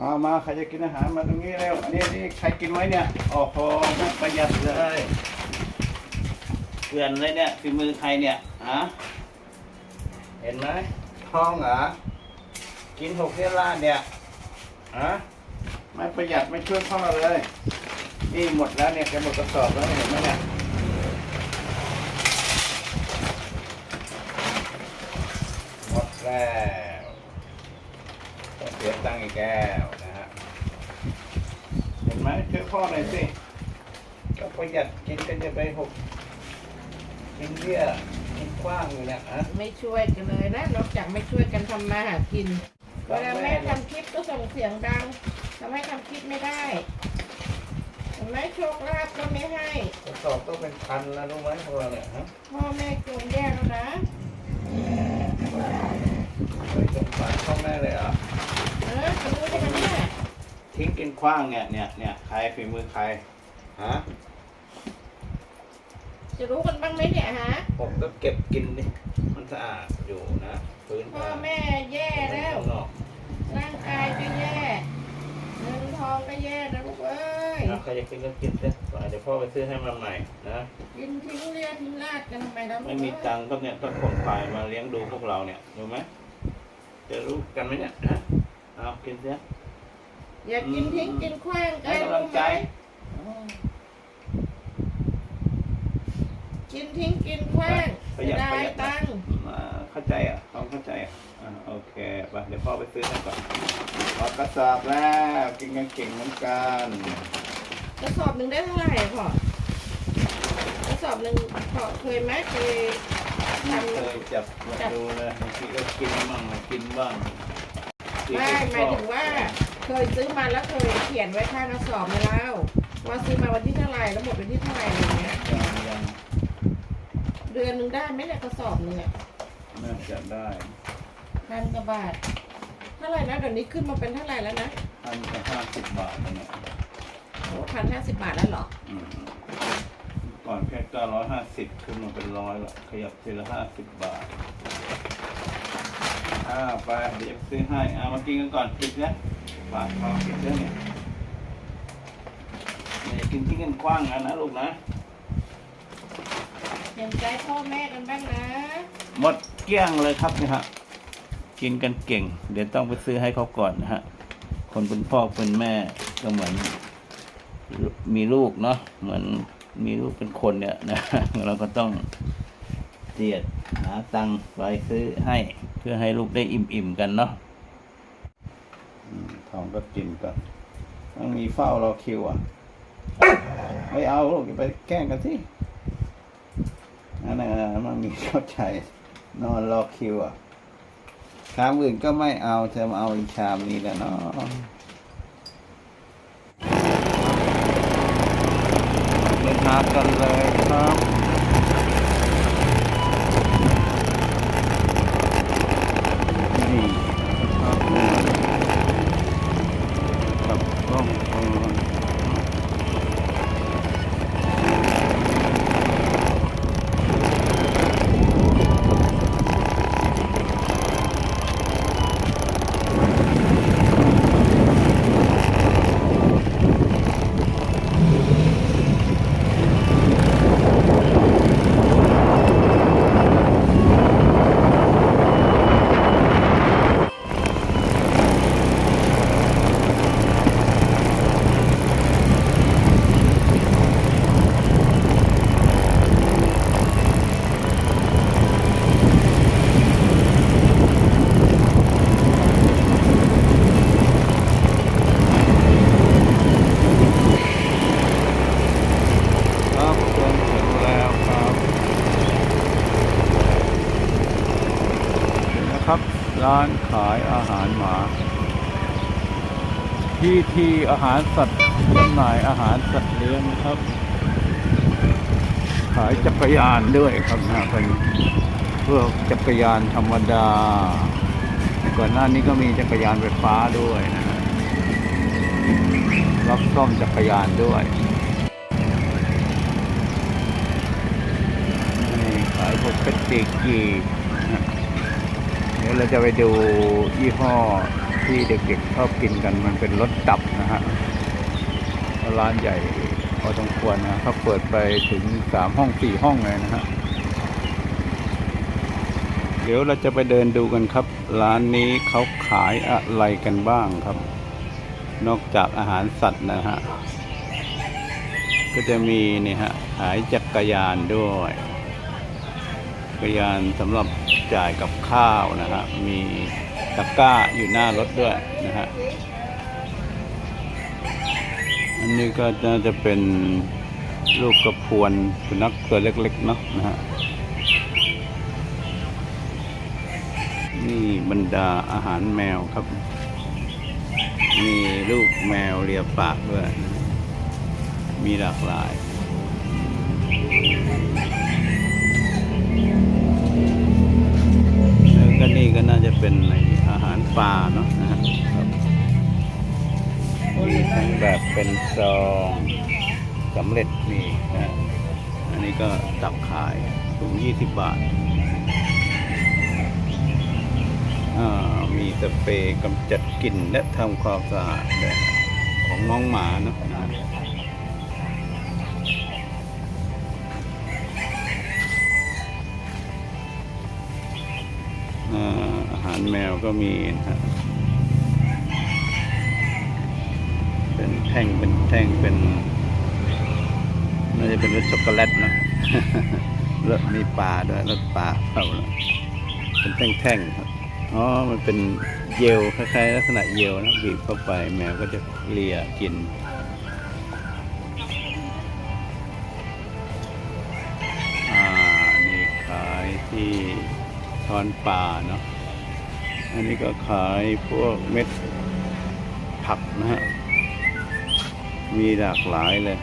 มามาใครจะกินอาหารมาตรงนี้เร็วอันนี้นี่ใครกินไว้เนี่ยโอ้โหไม่ประหยัดเลยเกลือนเลยเนี่ยฝีมือใครเนี่ยฮะเห็นไหมท้องเหรอกินหกเที่ยวลาเนี่ยฮะไม่ประหยัดไม่ช่วยพ่อเลย นี่หมดแล้วเนี่ยแกหมดกระสอบแล้วเห็นไหมเนี่ยหมดแล้ว ต้องเสียตังค์อีกแก้วนะฮะ เห็นไหมช่วยพ่อหน่อยสิ ก็ประหยัดกินกันจะไปหกกินเบี้ยกินกว้างอยู่เนี่ยฮะ ไม่ช่วยกันเลยนะนอกจากไม่ช่วยกันทำมาหากิน เวลาแม่ทำคลิปก็ส่งเสียงดังทำให้ทำคลิปไม่ได้เห็นไหมโชคลาภก็ไม่ให้กระสอบต้องเป็นพันแล้วรู้ไหมพวกเราเนี่ยฮะพ่อแม่โกงแย่แล้วนะเคยสงสารพ่อแม่เลยเหรอะ เออจะรู้ได้กันเนี่ยทิ้งกินกว้างเนี่ยเนี่ยเนี่ยใครฝีมือใครฮะจะรู้กันบ้างไหมเนี่ยฮะ ผมก็เก็บกินดิมันสะอาดอยู่นะพื้นพ่อแม่แย่แล้วข้างนอกร่างกายก็แย่เงินทองก็แย่นะลูกเอ้ยนะใครจะกินก็กินสิเดี๋ยวพ่อไปซื้อให้มาใหม่นะกินทิ้งเลียทิ้งลาดกันทำไมแล้วลูกไม่มีตังค์ก็เนี่ยต้องคนฝ่ายมาเลี้ยงดูพวกเราเนี่ยรู้ไหมจะรู้กันไหมเนี่ยฮะ เอากินเสียอย่ากินทิ้งกินขว้างกัให้นกำลังใจกินทิ้งกินขว้างประหยัดได้ประหยัดตังค์อ่าเข้าใจอะต้องเข้าใจอะอ่าโอเคไปเดี๋ยวพ่อไปซื้อให้ก่อนออกกระสอบแล้วกินกันเก่งเหมือนกันกระสอบหนึ่งได้เท่าไหร่พ่อกระสอบหนึ่งพ่อเคยไหมเคยทำเคยจับมาดูเลยบางทีก็กินบ้างไม่กินบ้าง ไม่หมายถึงว่าเคยซื้อมาแล้วเคยเขียนไว้ข้างกระสอบไหมแล้วว่าซื้อมาวันที่เท่าไหร่แล้วหมดวันที่เท่าไหร่อะไรเงี้ยยังยังเดือนหนึ่งได้ไหมเนี่ยกระสอบหนึงอะน่าจะได้พันกว่าบาทเท่าไหร่นะเดี๋ยวนี้ขึ้นมาเป็นเท่าไหร่แล้วนะพันกับห้าสิบบาทนะเนี่ยโอ้พันห้าสิบบาทแล้วเหรออืมก่อนแค่เก้าร้อยห้าสิบขึ้นมาเป็นร้อยละขยับทีละห้าสิบบาท อ้าวไปเดี๋ยวซื้อให้เอามากินกันก่อนกินเนี่ยฝากพอกินเรื่องเนี่ยอย่ากินที่กันกว้างกันนะลูกนะเห็นใจพ่อแม่กันบ้างนะหมดเกลี้ยงเลยครับเนี่ยฮะกินกันเก่ง เดี๋ยวต้องไปซื้อให้เขาก่อนนะฮะคนเป็นพ่อเป็นแม่ก็เหมือนมีลูกเนาะเหมือนมีลูกเป็นคนเนี่ยนะเราก็ต้อง เจียดหาตังค์ไปซื้อให้เพื่อให้ลูกได้อิ่มๆกันเนาะทองก็กินกันต้องมีเฝ้ารอคิวอะไม่เอาลูกไปแกล้งกันสินั่นน่ะมันมีเข้าใจ นอนรอคิวอะชามอื่นก็ไม่เอาจะมาเอาอีกชามนี้แหละเนาะเดินทากันเลยครับ ร้านขายอาหารหมา ที่ที่อาหารสัตว์จำหน่ายอาหารสัตว์เลี้ยงนะครับ ขายจักรยานด้วยครับนะเป็นพวกจักรยานธรรมดา ก่อนหน้านี้ก็มีจักรยานไฟฟ้าด้วยนะรับซ่อมจักรยานด้วยนี่ขายพวกเพชรตีกีนะเดี๋ยวเราจะไปดูยี่ห้อที่เด็กๆชอบกินกันมันเป็นรสตับนะฮะร้านใหญ่พอสมควรนะเขาเปิดไปถึงสามห้องสี่ห้องเลยนะฮะเดี๋ยวเราจะไปเดินดูกันครับ ร้านนี้เขาขายอะไรกันบ้างครับ นอกจากอาหารสัตว์นะฮะก็จะมีนี่ฮะขายจักรยานด้วย กรยานสำหรับจ่ายกับข้าวนะฮะมีตะกร้าอยู่หน้ารถด้วยนะฮะอันนี้ก็น่าจะเป็นลูกกระพวนสุนัขตัวเล็ก ๆ เนาะนะฮะนี่บรรดาอาหารแมวครับ มีลูกแมวเลียปากด้วย มีหลากหลาย แล้วก็นี่ก็น่าจะเป็นในอาหารปลาเนาะนะฮะครับมีทั้งแบบเป็นซองสำเร็จมีนะอันนี้ก็ตับขายถุง20 บาทอ่ามีสเปรย์กำจัดกลิ่นและทำความสะอาดของน้องหมาเนอะารแมวก็มีนะฮะเป็นแท่งเป็นแท่งเป็นน่าจะเป็นรสช็อกโกแลตนะแล้วมีปลาด้วยรสปลาเผาแล้วเป็นแท่งๆครับอ๋อ มันเป็นเยลคล้ายๆลักษณะเยลนะบีบเข้าไปแมวก็จะเลียกินอ่านี่ขายที่ทอนป่าเนาะ อันนี้ก็ขายพวกเม็ดผักนะฮะ มีหลากหลายเลย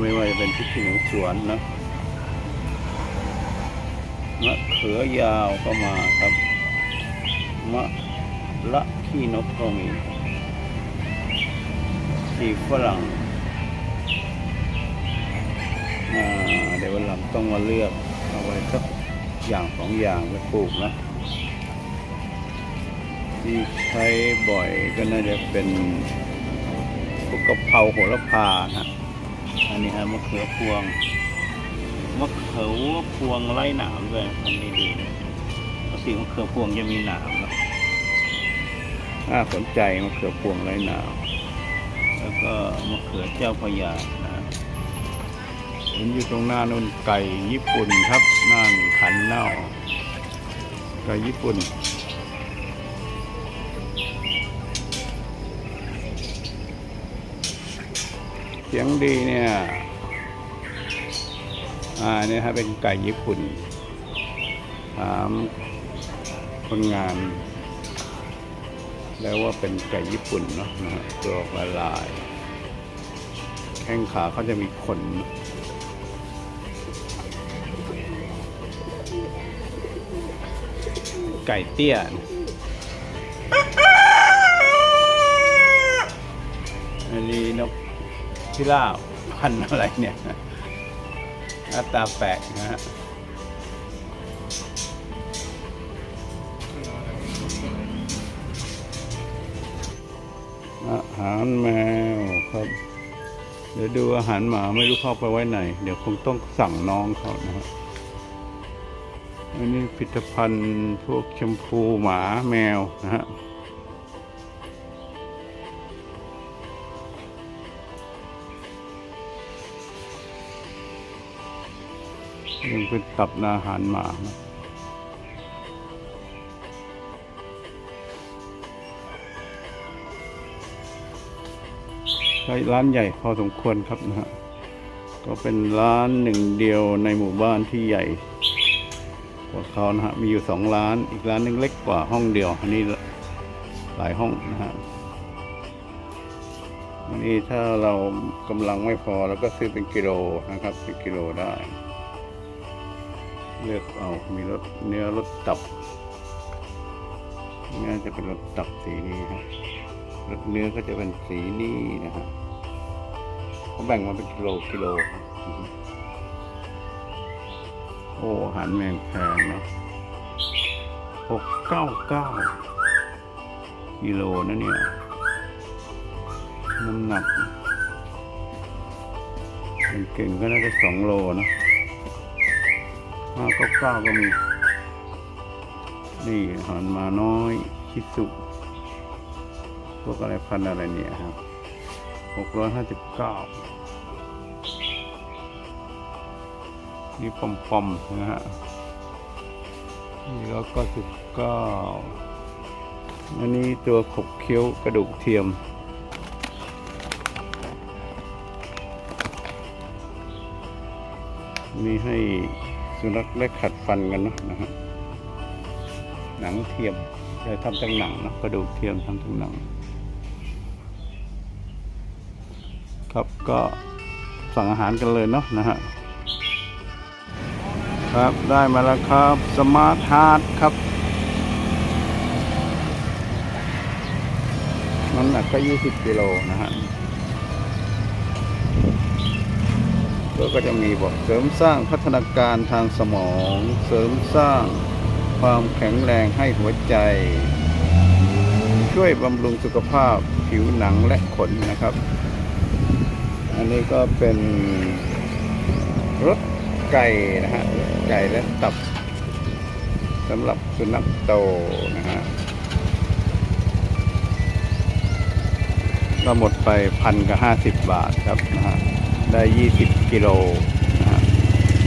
ไม่ว่าจะเป็นพริกขี้หนูสวนนะมะเขือยาวก็มาครับ มะละขี้นกก็มีสีฝรั่งเดี๋ยววันหลังต้องมาเลือกเอาไว้สักอย่างสองอย่างไปปลูกนะ ที่ใช้บ่อยก็น่าจะเป็นพวกกะเพราโหระพาฮะอันนี้ฮะมะเขือพวงมะเขือพวงไร้หนามด้วยอันนี้ดีปกติมะเขือพวงจะมีหนามนะน่าสนใจมะเขือพวงไร้หนามแล้วก็มะเขือเจ้าพระยานะเห็นอยู่ตรงหน้านู่นไก่ญี่ปุ่นครับนั่นขันเน่าไก่ญี่ปุ่น เสียงดีเนี่ย อ่าเนี่ยครับเป็นไก่ญี่ปุ่นถามคนงาน แล้วว่าเป็นไก่ญี่ปุ่นเนาะนะตัวละลาย แข้งขาเขาจะมีขนไก่เตี้ยนอันนี้นก พิราพันอะไรเนี่ยหน้าตาแปลกนะฮะอาหารแมวครับ เดี๋ยวดูอาหารหมาไม่รู้เข้าไปไว้ไหน เดี๋ยวคงต้องสั่งน้องเขานะฮะอันนี้ผลิตภัณฑ์พวกแชมพูหมาแมวนะฮะ ยังเป็นตับนาอาหารหมาใช้ร้านใหญ่พอสมควรครับนะฮะ ก็เป็นร้านหนึ่งเดียวในหมู่บ้านที่ใหญ่กว่าเขานะฮะ มีอยู่สองร้าน อีกร้านหนึงเล็กกว่าห้องเดียว อันนี้หลายห้องนะฮะอันนี้ถ้าเรากำลังไม่พอเราก็ซื้อเป็นกิโลนะครับเป็นกิโลได้ เลือกเอา มีรสเนื้อรสตับ น่าจะเป็นรสตับสีนี้ครับรสเนื้อก็จะเป็นสีนี้นะฮะเขาแบ่งมาเป็นกิโลกิโล โอ้อาหารแมงแพงเนาะหกเก้าเก้ากิโลนะเนี่ย น้ำหนักเก่งๆก็น่าจะสองโลนะ ห้าเก้าเก้าก็มี นี่หอนมาน้อย ชิสุพวกอะไรพันอะไรเนี่ยครับหกร้อยห้าสิบเก้านี่ปอมปอมนะฮะนี่แล้วก็สิบเก้าอันนี้ตัวขบเคี้ยวกระดูกเทียมมีให้ สุนัขได้ขัดฟันกันเนอะนะฮะหนังเทียมจะทำจากหนังนะกระดูกเทียมทำจากหนัง ครับก็สั่งอาหารกันเลยเนาะนะฮะครับได้มาแล้วครับสมาร์ทฮาร์ดครับน้ำหนักก็ 20 กิโลนะฮะ แล้วก็จะมีบอกเสริมสร้างพัฒนาการทางสมอง เสริมสร้างความแข็งแรงให้หัวใจ ช่วยบำรุงสุขภาพผิวหนังและขนนะครับ อันนี้ก็เป็นรสไก่นะฮะไก่และตับสำหรับสุนัขโตนะฮะก็หมดไปพันกับห้าสิบบาทครับนะฮะ ได้ 20 กิโลนะ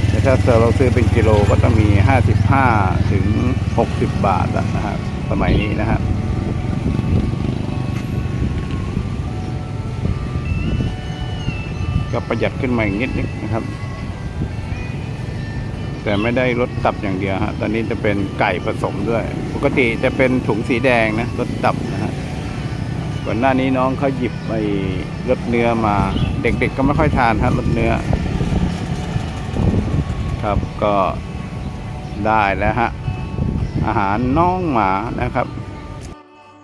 แต่ถ้าเราซื้อเป็นกิโลก็ต้องมี 55 ถึง 60 บาทแล้วนะฮะสมัยนี้นะฮะก็ประหยัดขึ้นมาอีกนิดนึงนะครับ แต่ไม่ได้ลดตับอย่างเดียวฮะตอนนี้จะเป็นไก่ผสมด้วย ปกติจะเป็นถุงสีแดงนะลดตับนะฮะ ก่อนหน้านี้น้องเขาหยิบไปรสเนื้อมา เด็กๆก็ไม่ค่อยทานฮะรสเนื้อ ครับก็ได้แล้วฮะ อาหารน้องหมานะครับ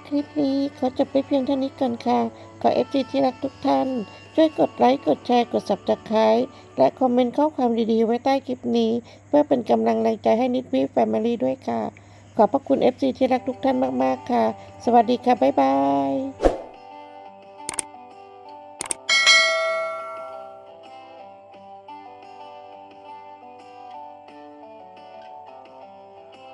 คลิปนี้ขอจบไปเพียงเท่านี้ก่อนค่ะ ขอ FG ที่รักทุกท่าน ช่วยกดไลค์ กดแชร์ กด subscribe และคอมเมนต์ข้อความดีๆ ไว้ใต้คลิปนี้ เพื่อเป็นกำลังแรงใจให้นิดวิแฟมิลี่ด้วยค่ะ ขอบพระคุณ FG ที่รักทุกท่านมาก ๆ ค่ะ สวัสดีค่ะ บ๊ายบาย